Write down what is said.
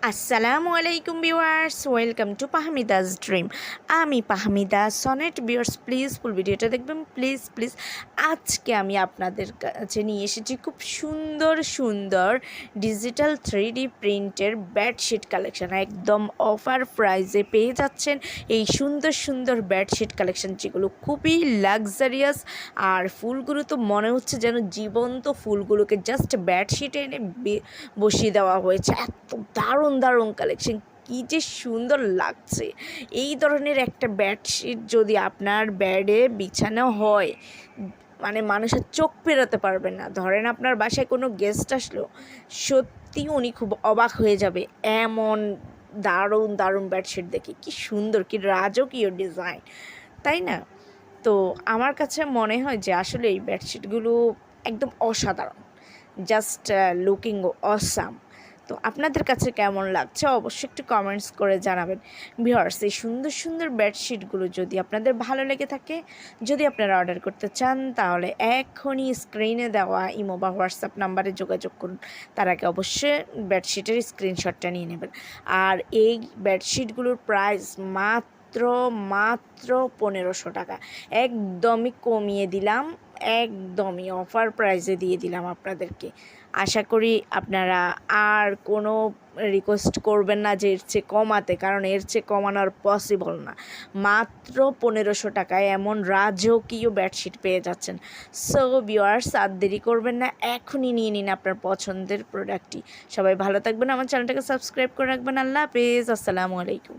আসসালামু আলাইকুম viewers, welcome to পাহমিদাস dream. আমি Pahmida Sonet. Viewers please full ভিডিওটা দেখবেন। প্লিজ প্লিজ আজকে আমি আপনাদের কাছে নিয়ে এসেছি খুব সুন্দর সুন্দর ডিজিটাল থ্রি ডি প্রিন্টের বেডশিট কালেকশান একদম অফার প্রাইজে পেয়ে যাচ্ছেন এই সুন্দর সুন্দর বেডশিট কালেকশন যেগুলো খুবই লাক্সারিয়াস আর ফুলগুলো তো মনে হচ্ছে যেন জীবন্ত ফুলগুলোকে জাস্ট বেডশিটে এনে বসিয়ে দেওয়া হয়েছে। এত দারুণ দারুণ দারুণ কালেকশন কি যে সুন্দর লাগছে। এই ধরনের একটা বেডশিট যদি আপনার বেডে বিছানো হয় মানে মানুষের চোখ পেরোতে পারবে না। ধরেন আপনার বাসায় কোনো গেস্ট আসলো, সত্যি উনি খুব অবাক হয়ে যাবে এমন দারুণ দারুণ বেডশিট দেখে। কি সুন্দর, কি রাজকীয় ডিজাইন তাই না? তো আমার কাছে মনে হয় যে আসলে এই বেডশিটগুলো একদম অসাধারণ। জাস্ট লুকিং অসাম তো আপনাদের কাছে কেমন লাগছে? অবশ্যই একটু কমেন্টস করে জানাবেন। ভিওয়ার্স এই সুন্দর সুন্দর বেডশিটগুলো যদি আপনাদের ভালো লেগে থাকে, যদি আপনারা অর্ডার করতে চান, তাহলে এখনই স্ক্রিনে দেওয়া ইমো বা হোয়াটসঅ্যাপ নাম্বারে যোগাযোগ করুন। তার আগে অবশ্যই বেডশিটের স্ক্রিনশটটা নিয়ে নেবেন। আর এই বেডশিটগুলোর প্রাইস মাত্র মাত্র পনেরোশো টাকা। একদমই কমিয়ে দিলাম। একদমই অফার প্রাইসে দিয়ে দিলাম আপনাদেরকে। আশা করি আপনারা আর কোনো রিকোয়েস্ট করবেন না যে এর চেয়ে কমাতে, কারণ এর চেয়ে কমানোর পসিবল না। মাত্র পনেরোশো টাকায় এমন রাজকীয় বেডশিট পেয়ে যাচ্ছেন। সো ভিওয়ার্স আর দেরি করবেন না, এখনই নিয়ে নিন আপনার পছন্দের প্রোডাক্টটি সবাই ভালো থাকবেন, আমার চ্যানেলটাকে সাবস্ক্রাইব করে রাখবেন। আল্লাহ হাফেজ, আসসালামু আলাইকুম।